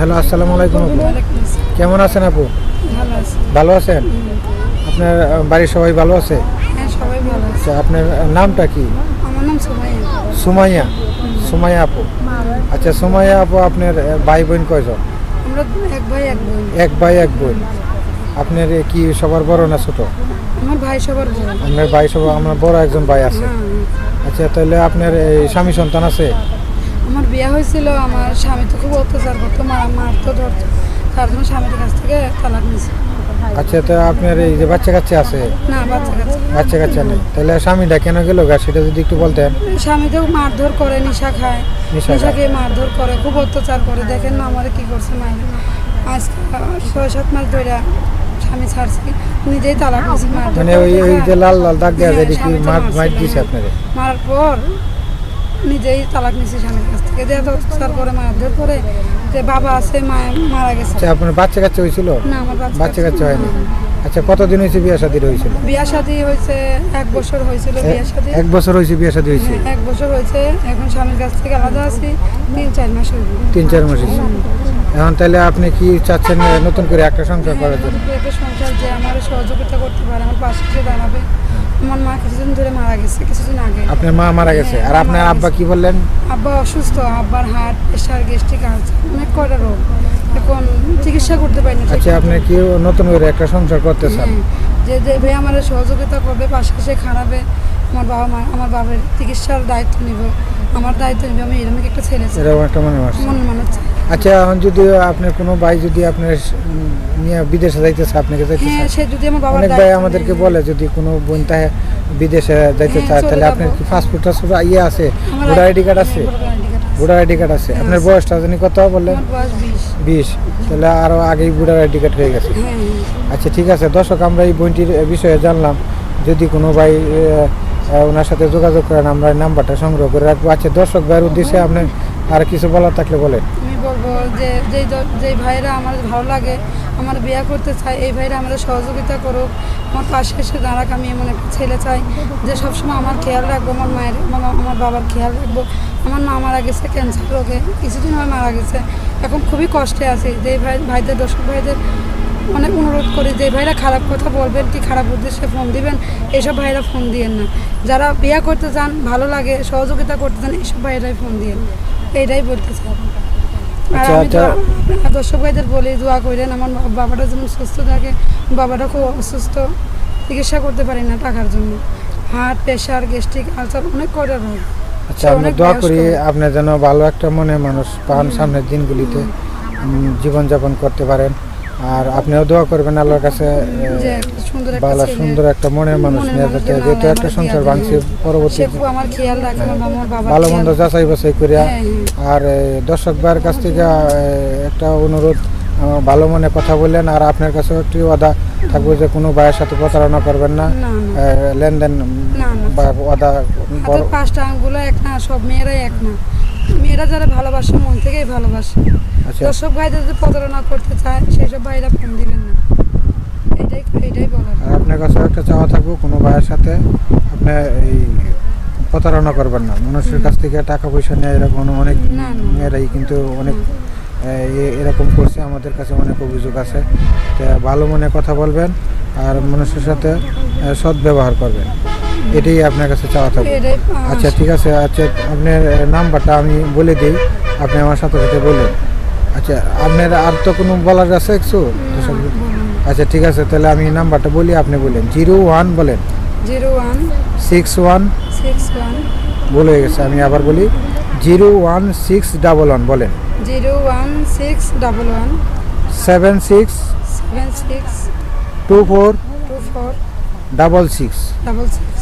Hello আসসালামু আলাইকুম আপু। কেমন আছেন আপু? ভালো আছেন? আপনার বাড়ির সবাই ভালো আছে? হ্যাঁ সবাই ভালো আছে। আচ্ছা আপনার নামটা কি? সুমাইয়া। সুমাইয়া। আপু। আচ্ছা সুমাইয়া আপু আপনার ভাই বোন কয়জন? এক ভাই এক বোন। আপনার কি সবার বড় না ছোট? আমার ভাই সবার বড়। আপনার ভাই সব আমার বড় একজন ভাই আছে। হ্যাঁ। আচ্ছা তাহলে আপনার এই স্বামী সন্তান আছে? আমার বিয়ে হয়েছিল আমার স্বামী তো খুব অত্যাচার করতো মারা মারতো ধরতো তার জন্য স্বামীর কাছ থেকে তালাক নিয়েছে। আচ্ছা তো আপনার এই যে বাচ্চা কাচ্চা আছে? না বাচ্চা কাছে বাচ্চা কাচ্চা নেই। তাহলে স্বামীটা কেন গেল গা? সেটা যদি একটু বলতেন। স্বামী তো মারধর করে নিশা খায়। নেশা খেয়ে। মারধর করে খুব অত্যাচার করে। দেখেন না আমার কি করছে মায়ের আজকে ছয় সাত মাস ধরে স্বামী ছাড়ছি নিজেই তালাক মারধর মানে ওই যে লাল লাল দাগ দেওয়া যায় হ্যাঁ, কি মার মার দিছে হ্যাঁ। মারার পর নিজেই তালাক নিয়েছে স্বামীর কাছ থেকে। যে অত্যাচার করে মারধর করে যে বাবা আছে মা মারা গেছে। আচ্ছা আপনার বাচ্চা কাচ্চা হয়েছিল? না আমার বাচ্চা বাচ্চা কাচ্চা হয়নি। আচ্ছা কতদিন হয়েছে বিয়ে শাদী হয়েছিল? বিয়া শাদী হয়েছে এক বছর হয়েছিল বিয়া শাদী। এক বছর হয়েছে বিয়ে শাদী হয়েছে? হ্যাঁ, এক বছর হয়েছে। এখন স্বামীর কাছ থেকে আলাদা আছি। তিন চার মাস হয়েছে তিন চার মাস হয়েছে। এখন তাহলে আপনি কি চাচ্ছেন নতুন করে একটা সংসার করার জন্য? একটা সংসার যে আমার সহযোগিতা করতে পারে আমার পাশে দাঁড়াবে। আমার মা কিছুদিন ধরে মারা গেছে কিছুদিন আগে। আপনার মা মারা গেছে। আর আপনার আব্বা কি বললেন? আব্বা অসুস্থ আব্বার হার্ট প্রেশার গ্যাস্ট্রিক আছে অনেক কয়টা রোগ। এখন চিকিৎসা করতে পারিনি। আচ্ছা আপনি কি নতুন করে একটা সংসার করতে চান হ্যাঁ, যে যে ভাই আমার সহযোগিতা করবে পাশে এসে খারাপে আমার বাবা মা আমার বাবার চিকিৎসার দায়িত্ব নিব। আমার দায়িত্ব নিবে আমি এরকম একটা ছেলে এরকম একটা মনে হয় মন মানুষ চাই। আচ্ছা এখন যদি আপনার কোনো ভাই যদি আপনার নিয়ে বিদেশে যাইতেছে আপনাকে যাইতে হ্যাঁ সে যদি আমার বাবার অনেক ভাই আমাদেরকে বলে যদি কোনো বোন তাহে বিদেশে যাইতে হ্যাঁ, চায় তাহলে আপনার কি পাসপোর্ট টাসপোর্ট ইয়ে আছে? ভোটার আইডি কার্ড আছে? হ্যাঁ, ভোটার আইডি কার্ড আছে। আপনার আছে। বয়সটা জানি কত বললেন? আমার বয়স বিশ। তাহলে আরও আগেই ভোটার আইডি কার্ড হয়ে গেছে। হ্যাঁ হ্যাঁ। আচ্ছা ঠিক আছে। দর্শক আমরা এই বইটির বিষয়ে জানলাম। যদি কোনো ভাই ওনার সাথে যোগাযোগ করেন আমরা নাম্বারটা সংগ্রহ করে রাখব। আচ্ছা দর্শক ভাইয়ের উদ্দেশ্যে আপনি আর কিছু বলার থাকলে বলে। আমি বলব যে, যেই যেই ভাইরা আমার ভালো লাগে, আমার বিয়ে করতে চায়, এই ভাইরা আমাদের সহযোগিতা করুক, আমার পাশে এসে দাঁড়াক, আমি এমন একটা ছেলে চাই যে সবসময় আমার খেয়াল রাখব, আমার মায়ের, আমার আমার বাবার খেয়াল রাখব। আমার মা মারা গেছে ক্যান্সার রোগে, কিছুদিন হয় মারা গেছে। এখন খুবই কষ্টে আছি যে ভাই, ভাইদের, দর্শক ভাইদের অনেক অনুরোধ করি যে ভাইরা খারাপ কথা বলবেন কি খারাপ উদ্দেশ্যে ফোন দিবেন, এইসব ভাইরা ফোন দিয়েন না। যারা বিয়ে করতে চান, ভালো লাগে, সহযোগিতা করতে চান, এইসব ভাইরাই ফোন দিয়েন। এইটাই বলতে চাই আর আচ্ছা, আমি আচ্ছা। দর্শক ভাইদের বলি দোয়া করেন আমার বাবাটা যেমন সুস্থ থাকে বাবাটা খুব অসুস্থ চিকিৎসা করতে পারি না টাকার জন্য। হার্ট প্রেশার গ্যাস্ট্রিক আলসার অনেক কটার রোগ। আচ্ছা আমরা অনেক দোয়া করি আপনি যেন ভালো একটা মনে মানুষ পান সামনের দিনগুলিতে। জীবনযাপন করতে পারেন। আর আপনিও দোয়া করবেন আল্লাহর কাছে একটা সুন্দর একটা ভালো সুন্দর একটা মনের মানুষ নিয়ে যাতে যেহেতু একটা সংসার ভাঙছে পরবর্তী ভালো মন্দ। যাচাই বাছাই করিয়া হ্যাঁ, হ্যাঁ। আর দর্শক ভাইয়ের কাছ থেকে একটা অনুরোধ ভালো মনে কথা বললেন আর আপনার কাছেও একটি ওয়াদা থাকবে যে কোনো ভাইয়ের সাথে প্রতারণা করবেন না লেনদেন। বা ওয়াদা পাঁচটা আঙ্গুলো এক না সব মেয়েরাই এক না মেয়েরা যারা ভালোবাসে মন থেকেই ভালোবাসে। আচ্ছা। দর্শক ভাইদের যদি প্রতারণা করতে চায় সেই সব ভাইরা ফোন দিবেন না। এটাই এটাই বলার। আপনার কাছেও একটা চাওয়া থাকবে কোনো ভাইয়ের সাথে আপনি এই প্রতারণা করবেন না। মানুষের কাছ থেকে টাকা পয়সা নেয় এরকম অনেক। মেয়েরাই কিন্তু অনেক এরকম করছে। আমাদের কাছে অনেক অভিযোগ আছে। ভালো মনে কথা বলবেন আর মানুষের সাথে সৎ ব্যবহার করবেন। এটাই আপনার কাছে চাওয়া থাকবে। আচ্ছা ঠিক আছে আচ্ছা আপনার নাম্বারটা আমি বলে দিই আপনি আমার সাথে সাথে বলেন। আচ্ছা আপনার আর তো কোনো বলার আছে কিছু? আচ্ছা ঠিক আছে তাহলে আমি নাম্বারটা বলি আপনি বলেন। জিরো ওয়ান বলেন। Zero one. Six one. Six one. ভুল হয়ে গেছে আমি আবার বলি। Zero one six double one বলেন। Zero one six double one. Seven six seven six two four two four double six. Double six.